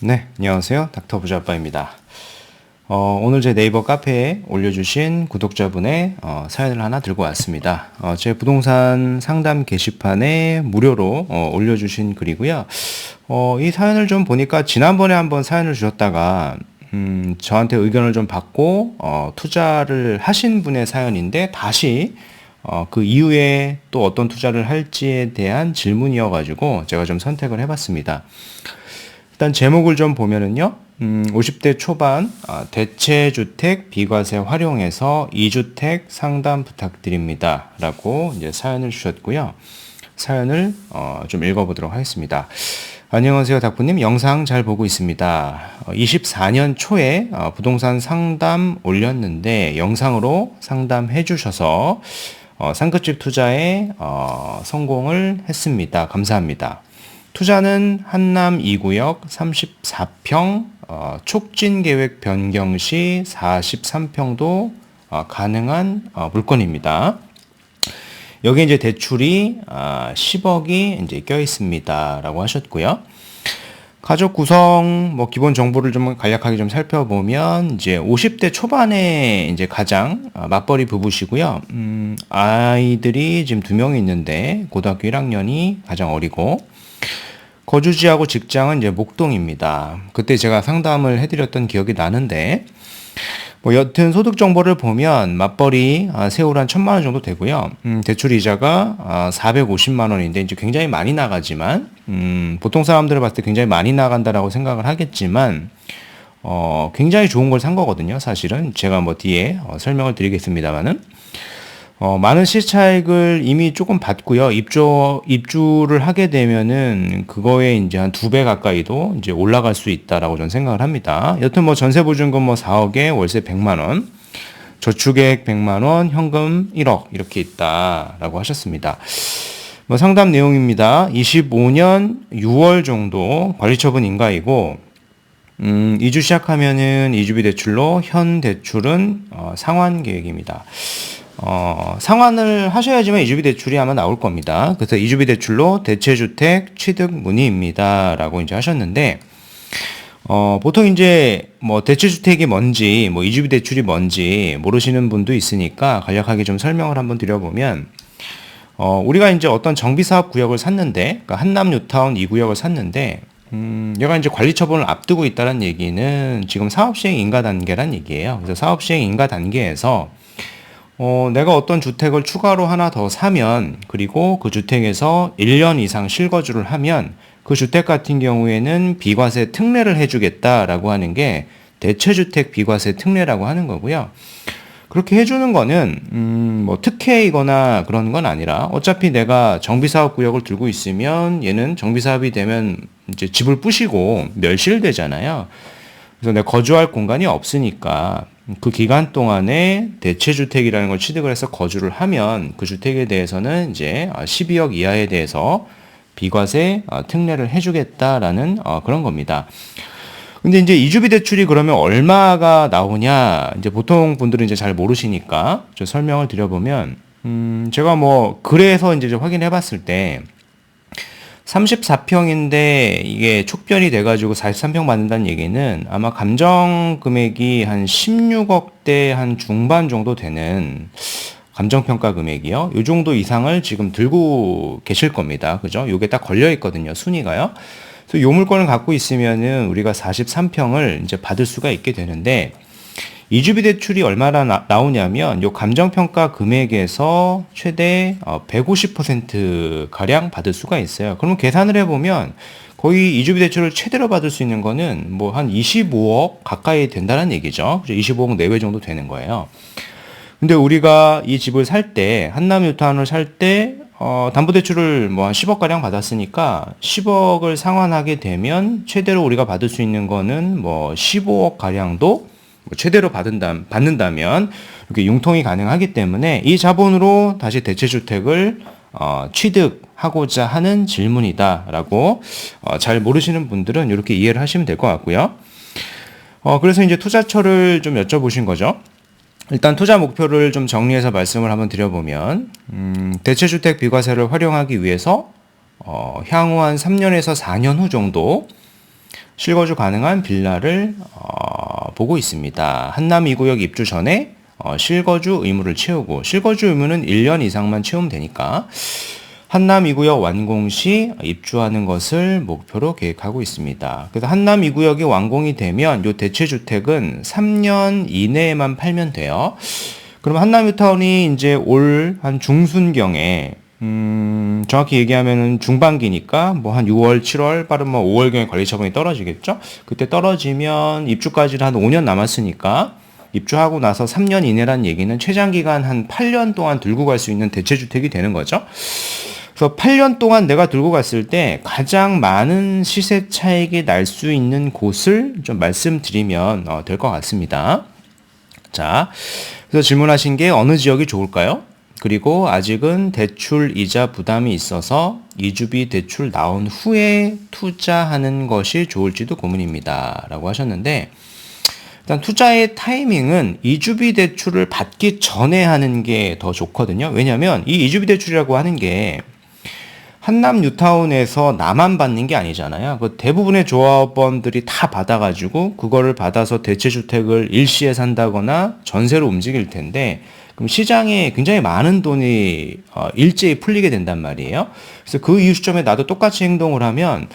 네, 안녕하세요. 닥터 부자아빠입니다. 어, 오늘 제 네이버 카페에 올려주신 구독자분의 어, 사연을 하나 들고 왔습니다. 어, 제 부동산 상담 게시판에 무료로 어, 올려주신 글이고요. 어, 이 사연을 좀 보니까 지난번에 한번 사연을 주셨다가 음, 저한테 의견을 좀 받고 어, 투자를 하신 분의 사연인데 다시 어, 그 이후에 또 어떤 투자를 할지에 대한 질문이어가지고 제가 좀 선택을 해봤습니다. 일단 제목을 좀 보면은요. 음, 50대 초반 아, 대체주택 비과세 활용해서 2주택 상담 부탁드립니다. 라고 이제 사연을 주셨고요. 사연을 어, 좀 읽어보도록 하겠습니다. 안녕하세요, 닥부님. 영상 잘 보고 있습니다. 24년 어, 초에 어, 부동산 상담 올렸는데 영상으로 상담해 주셔서 어, 상급집 투자에 어, 성공을 했습니다. 감사합니다. 투자는 한남 2구역 34평 어, 촉진 계획 변경 시 43평도 어, 가능한 어, 물건입니다. 여기 이제 대출이 아, 10억이 이제 껴 있습니다라고 하셨고요. 가족 구성 뭐 기본 정보를 좀 간략하게 좀 살펴보면 이제 50대 초반에 이제 가장 아, 맞벌이 부부시고요. 음, 아이들이 지금 두 명이 있는데 고등학교 1학년이 가장 어리고 거주지하고 직장은 이제 목동입니다. 그때 제가 상담을 해드렸던 기억이 나는데, 뭐 여튼 소득 정보를 보면 맞벌이 아, 세후로 한 천만 원 정도 되고요. 음, 대출 이자가 아, 450만 원인데 이제 굉장히 많이 나가지만 음, 보통 사람들을 봤을 때 굉장히 많이 나간다라고 생각을 하겠지만 어, 굉장히 좋은 걸 산 거거든요. 사실은 제가 뭐 뒤에 어, 설명을 드리겠습니다만은 어, 많은 시차익을 이미 조금 받고요. 입주, 입주를 하게 되면은 그거에 이제 한 두 배 가까이도 이제 올라갈 수 있다라고 저는 생각을 합니다. 여튼 뭐 전세 보증금 뭐 4억에 월세 100만 원, 저축액 100만 원, 현금 1억 이렇게 있다라고 하셨습니다. 뭐 상담 내용입니다. 25년 6월 정도 관리처분 인가이고 음, 이주 시작하면은 이주비 대출로 현 대출은 어, 상환 계획입니다. 어, 상환을 하셔야지만 이주비 대출이 아마 나올 겁니다. 그래서 이주비 대출로 대체주택 취득 문의입니다. 라고 이제 하셨는데, 어, 보통 이제 뭐 대체주택이 뭔지, 뭐 이주비 대출이 뭔지 모르시는 분도 있으니까 간략하게 좀 설명을 한번 드려보면, 어, 우리가 이제 어떤 정비사업 구역을 샀는데, 그러니까 한남 뉴타운 이 구역을 샀는데, 음, 얘가 이제 관리 처분을 앞두고 있다는 얘기는 지금 사업 시행 인가 단계란 얘기예요. 그래서 사업 시행 인가 단계에서 어, 내가 어떤 주택을 추가로 하나 더 사면 그리고 그 주택에서 1년 이상 실거주를 하면 그 주택 같은 경우에는 비과세 특례를 해주겠다라고 하는 게 대체주택 비과세 특례라고 하는 거고요. 그렇게 해주는 거는 음, 뭐 특혜이거나 그런 건 아니라 어차피 내가 정비사업 구역을 들고 있으면 얘는 정비사업이 되면 이제 집을 부시고 멸실되잖아요. 그래서 내가 거주할 공간이 없으니까 그 기간 동안에 대체주택이라는 걸 취득을 해서 거주를 하면 그 주택에 대해서는 이제 12억 이하에 대해서 비과세 어, 특례를 해주겠다라는 어, 그런 겁니다. 근데 이제 이주비 대출이 그러면 얼마가 나오냐 이제 보통 분들은 이제 잘 모르시니까 좀 설명을 드려보면 음 제가 뭐 그래서 이제 확인해 봤을 때 34평인데 이게 촉변이 돼가지고 43평 받는다는 얘기는 아마 감정 금액이 한 16억대 한 중반 정도 되는 감정평가 금액이요. 요 정도 이상을 지금 들고 계실 겁니다. 그죠? 요게 딱 걸려 있거든요. 순위가요. 그래서 요 물건을 갖고 있으면은 우리가 43평을 이제 받을 수가 있게 되는데 이주비 대출이 얼마나 나, 오냐면요 감정평가 금액에서 최대 150% 어, 가량 받을 수가 있어요. 그러면 계산을 해보면 거의 이주비 대출을 최대로 받을 수 있는 거는 뭐 한 25억 가까이 된다는 얘기죠. 25억 내외 정도 되는 거예요. 근데 우리가 이 집을 살 때, 한남 유타운을 살 때, 어, 담보대출을 뭐 한 10억 가량 받았으니까 10억을 상환하게 되면 최대로 우리가 받을 수 있는 거는 뭐 15억 가량도 뭐 최대로 받은다, 받는다면 이렇게 융통이 가능하기 때문에 이 자본으로 다시 대체주택을 어, 취득하고자 하는 질문이다라고 어, 잘 모르시는 분들은 이렇게 이해를 하시면 될 것 같고요. 어, 그래서 이제 투자처를 좀 여쭤보신 거죠. 일단 투자 목표를 좀 정리해서 말씀을 한번 드려보면 음, 대체주택 비과세를 활용하기 위해서 어, 향후 한 3년에서 4년 후 정도 실거주 가능한 빌라를 어, 보고 있습니다. 한남 2구역 입주 전에 어, 실거주 의무를 채우고 실거주 의무는 1년 이상만 채우면 되니까 한남 2구역 완공 시 입주하는 것을 목표로 계획하고 있습니다. 그래서 한남 2구역이 완공이 되면 요 대체 주택은 3년 이내에만 팔면 돼요. 그럼 한남 뉴타운이 이제 올 한 중순경에 음, 정확히 얘기하면은 중반기니까 뭐 한 6월, 7월, 빠른 뭐 5월경에 관리 처분이 떨어지겠죠? 그때 떨어지면 입주까지는 한 5년 남았으니까 입주하고 나서 3년 이내란 얘기는 최장 기간 한 8년 동안 들고 갈 수 있는 대체 주택이 되는 거죠. 그래서 8년 동안 내가 들고 갔을 때 가장 많은 시세 차익이 날 수 있는 곳을 좀 말씀드리면 어, 될것 같습니다. 자, 그래서 질문하신 게 어느 지역이 좋을까요? 그리고 아직은 대출 이자 부담이 있어서 이주비 대출 나온 후에 투자하는 것이 좋을지도 고민입니다. 라고 하셨는데, 일단 투자의 타이밍은 이주비 대출을 받기 전에 하는 게 더 좋거든요. 왜냐하면 이 이주비 대출이라고 하는 게 한남 뉴타운에서 나만 받는 게 아니잖아요. 그 대부분의 조합원들이 다 받아가지고 그거를 받아서 대체 주택을 일시에 산다거나 전세로 움직일 텐데 그럼 시장에 굉장히 많은 돈이 어, 일제히 풀리게 된단 말이에요. 그래서 그 이후 시점에 나도 똑같이 행동을 하면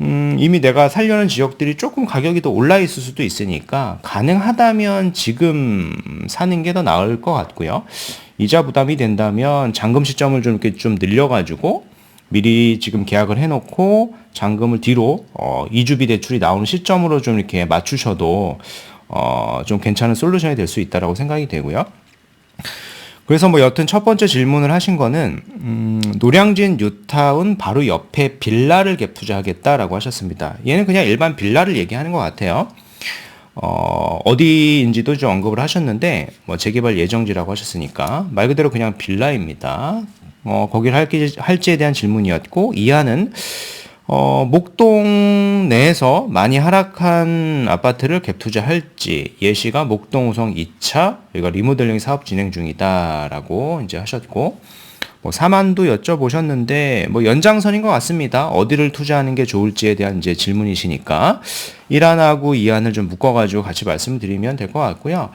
음, 이미 내가 살려는 지역들이 조금 가격이 더 올라 있을 수도 있으니까 가능하다면 지금 사는 게 더 나을 것 같고요. 이자 부담이 된다면 잔금 시점을 좀 이렇게 좀 늘려가지고 미리 지금 계약을 해놓고 잔금을 뒤로 어, 이주비 대출이 나오는 시점으로 좀 이렇게 맞추셔도 어, 좀 괜찮은 솔루션이 될 수 있다라고 생각이 되고요. 그래서 뭐 여튼 첫 번째 질문을 하신 거는 음, 노량진 뉴타운 바로 옆에 빌라를 개투자하겠다라고 하셨습니다. 얘는 그냥 일반 빌라를 얘기하는 것 같아요. 어, 어디인지도 좀 언급을 하셨는데 뭐 재개발 예정지라고 하셨으니까 말 그대로 그냥 빌라입니다. 어, 거기를 할지, 할지에 대한 질문이었고 이하는 어, 목동 내에서 많이 하락한 아파트를 갭 투자할지 예시가 목동 우성 2차 여기가 리모델링 사업 진행 중이다라고 이제 하셨고 뭐 사만도 여쭤보셨는데 뭐 연장선인 것 같습니다. 어디를 투자하는 게 좋을지에 대한 이제 질문이시니까 1안하고 2안을 좀 묶어가지고 같이 말씀드리면 될 것 같고요.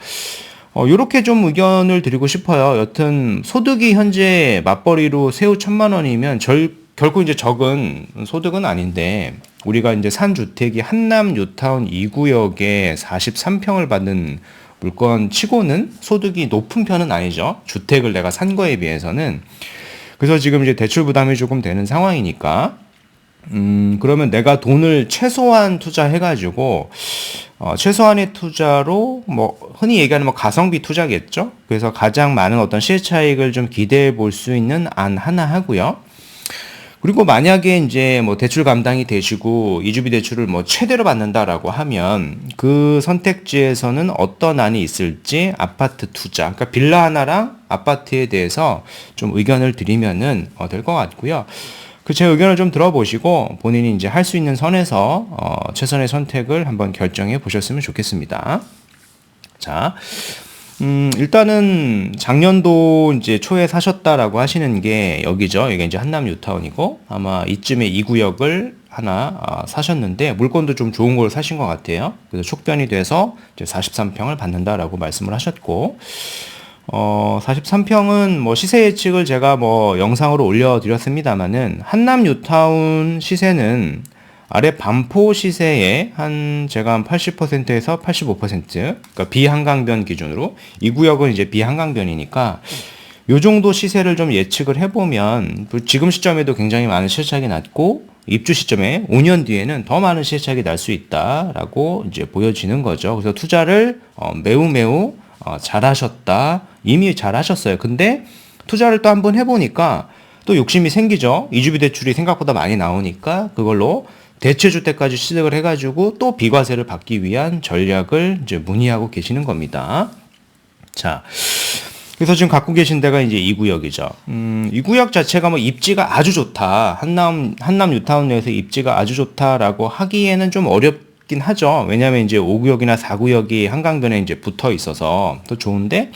어, 요렇게 좀 의견을 드리고 싶어요. 여튼 소득이 현재 맞벌이로 세후 천만 원이면 절, 결코 이제 적은 소득은 아닌데 우리가 이제 산 주택이 한남 뉴타운 2구역에 43평을 받는 물건 치고는 소득이 높은 편은 아니죠. 주택을 내가 산 거에 비해서는. 그래서 지금 이제 대출 부담이 조금 되는 상황이니까 음, 그러면 내가 돈을 최소한 투자해 가지고, 어, 최소한의 투자로, 뭐, 흔히 얘기하는 뭐 가성비 투자겠죠? 그래서 가장 많은 어떤 시세 차익을 좀 기대해 볼 수 있는 안 하나 하고요. 그리고 만약에 이제 뭐 대출 감당이 되시고 이주비 대출을 뭐 최대로 받는다라고 하면 그 선택지에서는 어떤 안이 있을지 아파트 투자, 그러니까 빌라 하나랑 아파트에 대해서 좀 의견을 드리면은 어, 될 것 같고요. 그제 의견을 좀 들어보시고 본인이 이제 할 수 있는 선에서 어, 최선의 선택을 한번 결정해 보셨으면 좋겠습니다. 자, 음, 일단은 작년도 이제 초에 사셨다라고 하시는 게 여기죠. 이게 이제 한남 뉴타운이고 아마 이쯤에 이 구역을 하나 아, 사셨는데 물건도 좀 좋은 걸 사신 것 같아요. 그래서 촉변이 돼서 이제 43평을 받는다라고 말씀을 하셨고 어, 43평은 뭐 시세 예측을 제가 뭐 영상으로 올려드렸습니다만은 한남 뉴타운 시세는 아래 반포 시세의 한 제가 한 80%에서 85% 그러니까 비한강변 기준으로 이 구역은 이제 비한강변이니까 요 정도 시세를 좀 예측을 해보면 지금 시점에도 굉장히 많은 시차익이 났고 입주 시점에 5년 뒤에는 더 많은 시차익이 날 수 있다라고 이제 보여지는 거죠. 그래서 투자를 어, 매우 매우 어, 잘하셨다. 이미 잘하셨어요. 근데 투자를 또 한번 해보니까 또 욕심이 생기죠. 이주비 대출이 생각보다 많이 나오니까 그걸로 대체주택까지 시작을 해가지고 또 비과세를 받기 위한 전략을 이제 문의하고 계시는 겁니다. 자. 그래서 지금 갖고 계신 데가 이제 이 구역이죠. 음, 이 구역 자체가 뭐 입지가 아주 좋다. 한남, 한남 뉴타운 내에서 입지가 아주 좋다라고 하기에는 좀 어렵, 긴 하죠. 왜냐하면 이제 5구역이나 4구역이 한강변에 이제 붙어 있어서 또 좋은데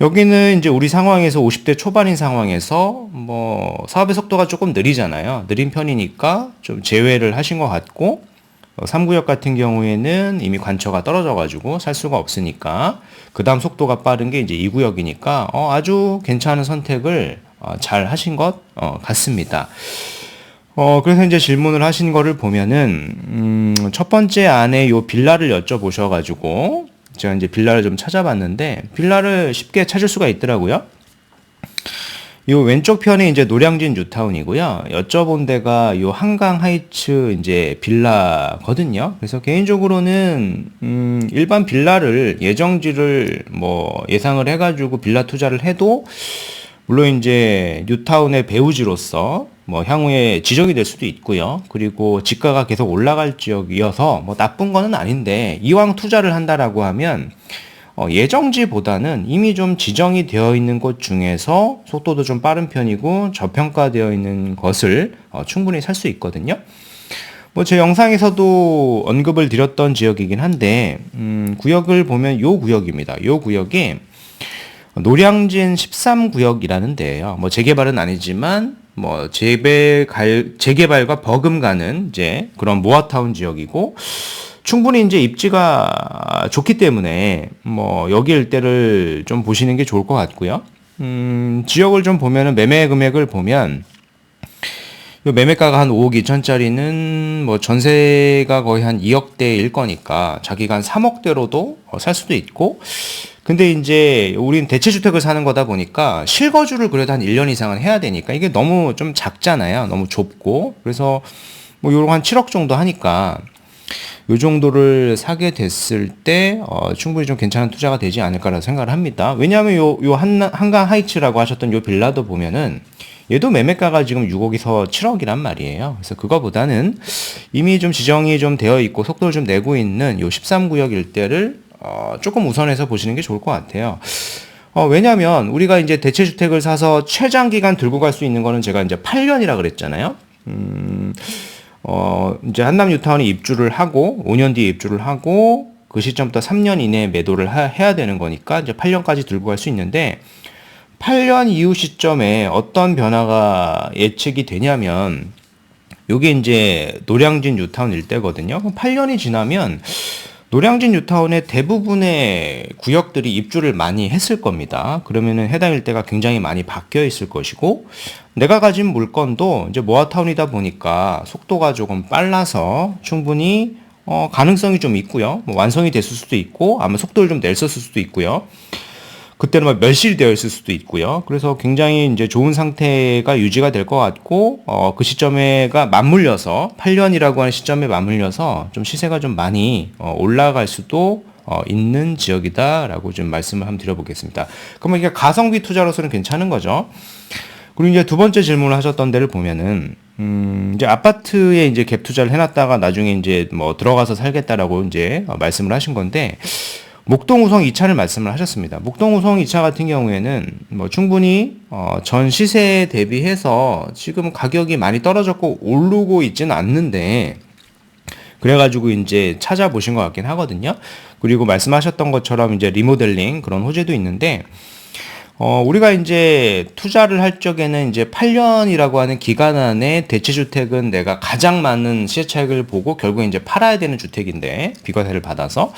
여기는 이제 우리 상황에서 50대 초반인 상황에서 뭐 사업의 속도가 조금 느리잖아요. 느린 편이니까 좀 제외를 하신 것 같고 3구역 같은 경우에는 이미 관처가 떨어져가지고 살 수가 없으니까 그 다음 속도가 빠른 게 이제 2구역이니까 어, 아주 괜찮은 선택을 어, 잘 하신 것 어, 같습니다. 어, 그래서 이제 질문을 하신 거를 보면은, 음, 첫 번째 안에 요 빌라를 여쭤보셔가지고, 제가 이제 빌라를 좀 찾아봤는데, 빌라를 쉽게 찾을 수가 있더라고요. 요 왼쪽 편에 이제 노량진 뉴타운이고요. 여쭤본 데가 요 한강 하이츠 이제 빌라거든요. 그래서 개인적으로는 음 일반 빌라를 예정지를 뭐 예상을 해가지고 빌라 투자를 해도 물론 이제 뉴타운의 배우지로서 뭐 향후에 지적이 될 수도 있고요. 그리고 지가가 계속 올라갈 지역이어서 뭐 나쁜 거는 아닌데 이왕 투자를 한다라고 하면 어, 예정지보다는 이미 좀 지정이 되어 있는 곳 중에서 속도도 좀 빠른 편이고 저평가되어 있는 것을 어, 충분히 살 수 있거든요. 뭐 제 영상에서도 언급을 드렸던 지역이긴 한데 음, 구역을 보면 요 구역입니다. 요 구역이 노량진 13구역이라는 데예요. 뭐 재개발은 아니지만 뭐 재개발 재개발과 버금가는 이제 그런 모아타운 지역이고 충분히 이제 입지가 좋기 때문에 뭐 여기 일대를 좀 보시는 게 좋을 것 같고요. 음, 지역을 좀 보면은 매매 금액을 보면 요 매매가가 한 5억 2천짜리는 뭐 전세가 거의 한 2억대일 거니까 자기가 한 3억대로도 살 수도 있고 근데 이제 우린 대체 주택을 사는 거다 보니까 실거주를 그래도 한 1년 이상은 해야 되니까 이게 너무 좀 작잖아요. 너무 좁고. 그래서 뭐 요런 한 7억 정도 하니까 요 정도를 사게 됐을 때 어, 충분히 좀 괜찮은 투자가 되지 않을까라고 생각을 합니다. 왜냐하면 요, 요 한, 한강 하이츠라고 하셨던 요 빌라도 보면은 얘도 매매가가 지금 6억에서 7억이란 말이에요. 그래서 그거보다는 이미 좀 지정이 좀 되어 있고 속도를 좀 내고 있는 요 13구역 일대를 어, 조금 우선해서 보시는 게 좋을 것 같아요. 어, 왜냐면 우리가 이제 대체 주택을 사서 최장 기간 들고 갈 수 있는 거는 제가 이제 8년이라 그랬잖아요. 음, 어, 이제 한남 뉴타운이 입주를 하고 5년 뒤에 입주를 하고 그 시점부터 3년 이내에 매도를 하, 해야 되는 거니까 이제 8년까지 들고 갈 수 있는데 8년 이후 시점에 어떤 변화가 예측이 되냐면 요게 이제 노량진 뉴타운 일대거든요. 8년이 지나면 노량진 뉴타운의 대부분의 구역들이 입주를 많이 했을 겁니다. 그러면은 해당 일대가 굉장히 많이 바뀌어 있을 것이고 내가 가진 물건도 이제 모아타운이다 보니까 속도가 조금 빨라서 충분히 어, 가능성이 좀 있고요. 뭐 완성이 됐을 수도 있고 아마 속도를 좀 냈었을 수도 있고요. 그때는 막 멸실이 되어 있을 수도 있고요. 그래서 굉장히 이제 좋은 상태가 유지가 될 것 같고, 어, 그 시점에가 맞물려서, 8년이라고 하는 시점에 맞물려서 좀 시세가 좀 많이 어, 올라갈 수도 어, 있는 지역이다라고 좀 말씀을 한번 드려보겠습니다. 그러면 이게 가성비 투자로서는 괜찮은 거죠. 그리고 이제 두 번째 질문을 하셨던 데를 보면은, 음, 이제 아파트에 이제 갭 투자를 해놨다가 나중에 이제 뭐 들어가서 살겠다라고 이제 어, 말씀을 하신 건데, 목동 우성 2차를 말씀을 하셨습니다. 목동 우성 2차 같은 경우에는 뭐 충분히 어, 전 시세에 대비해서 지금 가격이 많이 떨어졌고 오르고 있지는 않는데 그래가지고 이제 찾아보신 것 같긴 하거든요. 그리고 말씀하셨던 것처럼 이제 리모델링 그런 호재도 있는데 어, 우리가 이제 투자를 할 적에는 이제 8년이라고 하는 기간 안에 대체주택은 내가 가장 많은 시세 차익을 보고 결국 이제 팔아야 되는 주택인데 비과세를 받아서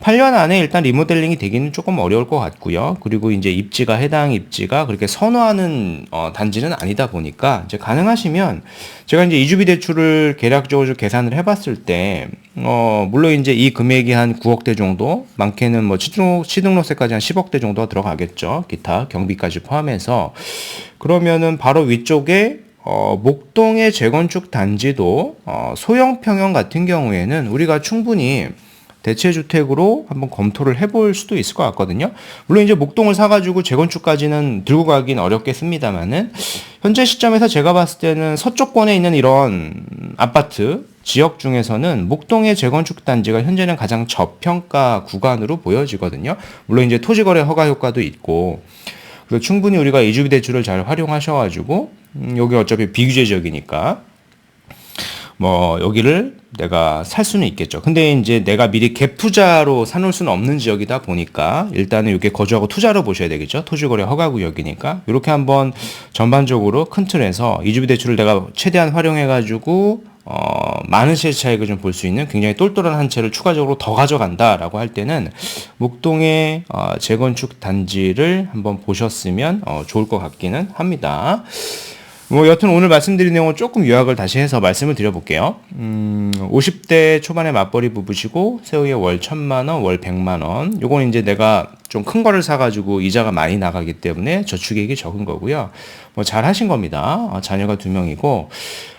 8년 안에 일단 리모델링이 되기는 조금 어려울 것 같고요. 그리고 이제 입지가 해당 입지가 그렇게 선호하는 어, 단지는 아니다 보니까 이제 가능하시면 제가 이제 이주비 대출을 계략적으로 계산을 해봤을 때 어, 물론 이제 이 금액이 한 9억대 정도, 많게는 뭐 취등록, 취등록세까지 한 10억대 정도가 들어가겠죠. 기타 경비까지 포함해서. 그러면은 바로 위쪽에 어, 목동의 재건축 단지도 어, 소형 평형 같은 경우에는 우리가 충분히 대체 주택으로 한번 검토를 해볼 수도 있을 것 같거든요. 물론 이제 목동을 사가지고 재건축까지는 들고 가긴 어렵겠습니다만은 현재 시점에서 제가 봤을 때는 서쪽권에 있는 이런 아파트 지역 중에서는 목동의 재건축 단지가 현재는 가장 저평가 구간으로 보여지거든요. 물론 이제 토지 거래 허가 효과도 있고 그래서 충분히 우리가 이주비 대출을 잘 활용하셔가지고 음, 여기 어차피 비규제 지역이니까 뭐 여기를 내가 살 수는 있겠죠. 근데 이제 내가 미리 갭 투자로 사놓을 수는 없는 지역이다 보니까 일단은 이렇게 거주하고 투자로 보셔야 되겠죠. 토지거래 허가 구역이니까 이렇게 한번 전반적으로 큰 틀에서 이주비 대출을 내가 최대한 활용해 가지고 어, 많은 시세 차익을 좀 볼 수 있는 굉장히 똘똘한 한 채를 추가적으로 더 가져간다라고 할 때는 목동의 어, 재건축 단지를 한번 보셨으면 어, 좋을 것 같기는 합니다. 뭐 여튼 오늘 말씀드린 내용을 조금 요약을 다시 해서 말씀을 드려볼게요. 음, 50대 초반에 맞벌이 부부시고 세후에 월 천만 원, 월 백만 원. 요건 이제 내가 좀 큰 거를 사가지고 이자가 많이 나가기 때문에 저축액이 적은 거고요. 뭐 잘 하신 겁니다. 어, 자녀가 두 명이고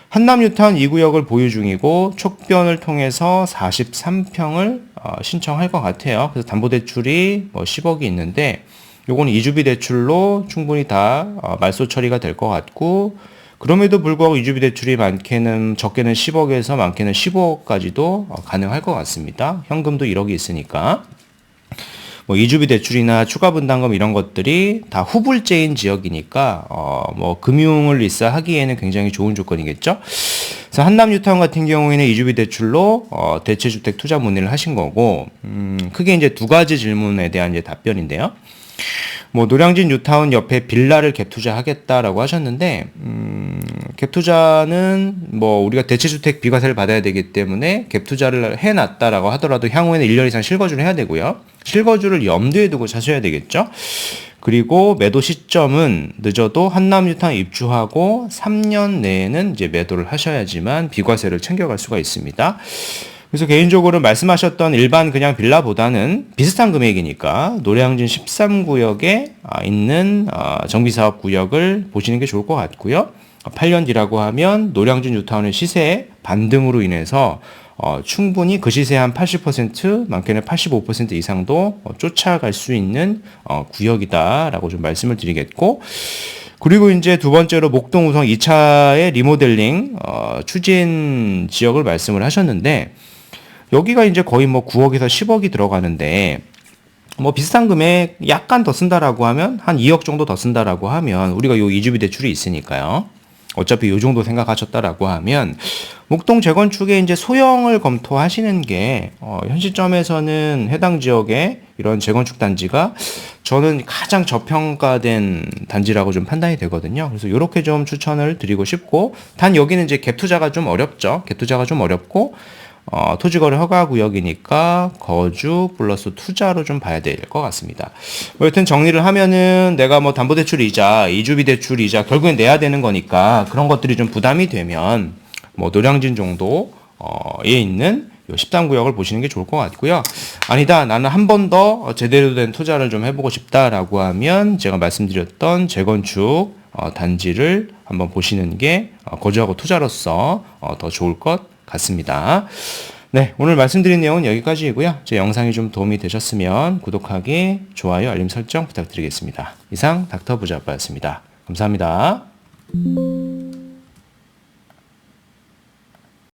한남 뉴타운 2구역을 보유 중이고 촉변을 통해서 43평을 어, 신청할 것 같아요. 그래서 담보대출이 뭐 10억이 있는데 요거는 이주비 대출로 충분히 다 어, 말소 처리가 될 것 같고 그럼에도 불구하고 이주비 대출이 많게는 적게는 10억에서 많게는 15억까지도 어, 가능할 것 같습니다. 현금도 1억이 있으니까. 뭐 이주비 대출이나 추가 분담금 이런 것들이 다 후불제인 지역이니까 어 뭐 금융을 리스하기에는 굉장히 좋은 조건이겠죠. 그래서 한남 뉴타운 같은 경우에는 이주비 대출로 어 대체주택 투자 문의를 하신 거고 음 크게 이제 두 가지 질문에 대한 이제 답변인데요. 뭐 노량진 뉴타운 옆에 빌라를 갭 투자하겠다라고 하셨는데 음, 갭 투자는 뭐 우리가 대체주택 비과세를 받아야 되기 때문에 갭 투자를 해놨다라고 하더라도 향후에는 1년 이상 실거주를 해야 되고요. 실거주를 염두에 두고 사셔야 되겠죠. 그리고 매도 시점은 늦어도 한남 뉴타운 입주하고 3년 내에는 이제 매도를 하셔야지만 비과세를 챙겨갈 수가 있습니다. 그래서 개인적으로 말씀하셨던 일반 그냥 빌라보다는 비슷한 금액이니까 노량진 13구역에 아, 있는 아, 정비사업 구역을 보시는 게 좋을 것 같고요. 8년 뒤라고 하면 노량진 뉴타운의 시세 반등으로 인해서 어, 충분히 그 시세 한 80% 많게는 85% 이상도 어, 쫓아갈 수 있는 어, 구역이다라고 좀 말씀을 드리겠고 그리고 이제 두 번째로 목동 우성 2차의 리모델링 어, 추진 지역을 말씀을 하셨는데 여기가 이제 거의 뭐 9억에서 10억이 들어가는데 뭐 비슷한 금액 약간 더 쓴다라고 하면 한 2억 정도 더 쓴다라고 하면 우리가 요 이주비 대출이 있으니까요. 어차피 요 정도 생각하셨다라고 하면 목동 재건축에 이제 소형을 검토하시는 게 어, 현 시점에서는 해당 지역에 이런 재건축 단지가 저는 가장 저평가된 단지라고 좀 판단이 되거든요. 그래서 이렇게 좀 추천을 드리고 싶고 단 여기는 이제 갭 투자가 좀 어렵죠. 갭 투자가 좀 어렵고 어, 토지거래 허가 구역이니까 거주 플러스 투자로 좀 봐야 될 것 같습니다. 뭐 여튼 정리를 하면은 내가 뭐 담보대출 이자, 이주비 대출 이자 결국엔 내야 되는 거니까 그런 것들이 좀 부담이 되면 뭐 노량진 정도에 있는 요 13구역을 보시는 게 좋을 것 같고요. 아니다, 나는 한 번 더 제대로 된 투자를 좀 해보고 싶다라고 하면 제가 말씀드렸던 재건축 어, 단지를 한번 보시는 게 어, 거주하고 투자로서 어, 더 좋을 것 같습니다. 네, 오늘 말씀드린 내용은 여기까지이고요. 제 영상이 좀 도움이 되셨으면 구독하기, 좋아요, 알림 설정 부탁드리겠습니다. 이상 닥터 부자빠였습니다. 감사합니다.